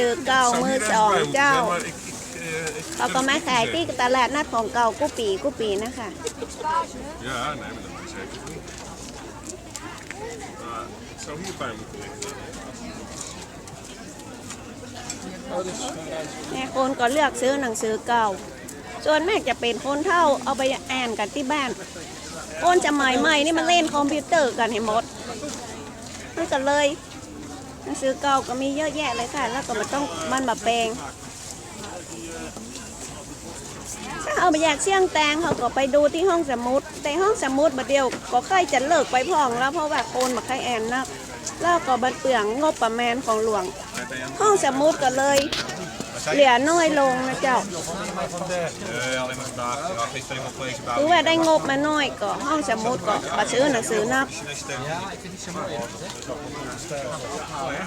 คือเก่ามือสองเจ้า เขาก็มาขายที่ตลาดนัดของเก่ากู้ปีกู้ปีนะคะแม่คนก็เลือกซื้อหนังสือเก่า ส่วนแม่จะเป็นคนเท่าเอาไปอ่านกันที่บ้านคนจะใหม่ใหม่นี่มันเล่นคอมพิวเตอร์กันให้หมดนั่นก็เลย หนังสือเก่าก็มีเยอะแยะเลยค่ะ แล้วก็มันต้องมันมาแปลงถ้าเอาไปอยากเสี่ยงแตงเขาก็ไปดูที่ห้องสมุดแต่ห้องสมุดบัดเดียวก็ค่อยจะเลิกไปพ่องแล้วเพราะว่าโคนมาค่อยแอนนักแล้วก็บัดเปลืองงบประมาณของหลวง ห้องสมุดก็เลยเหลือน้อยลงนะเจ้า Nee, alleen maar vandaag. Ja, gisteren helemaal gelezen คือว่าได้งบมาน้อยก็ห้องสมุดก็ก็ซื้อหนังสือนัก 对，好呀。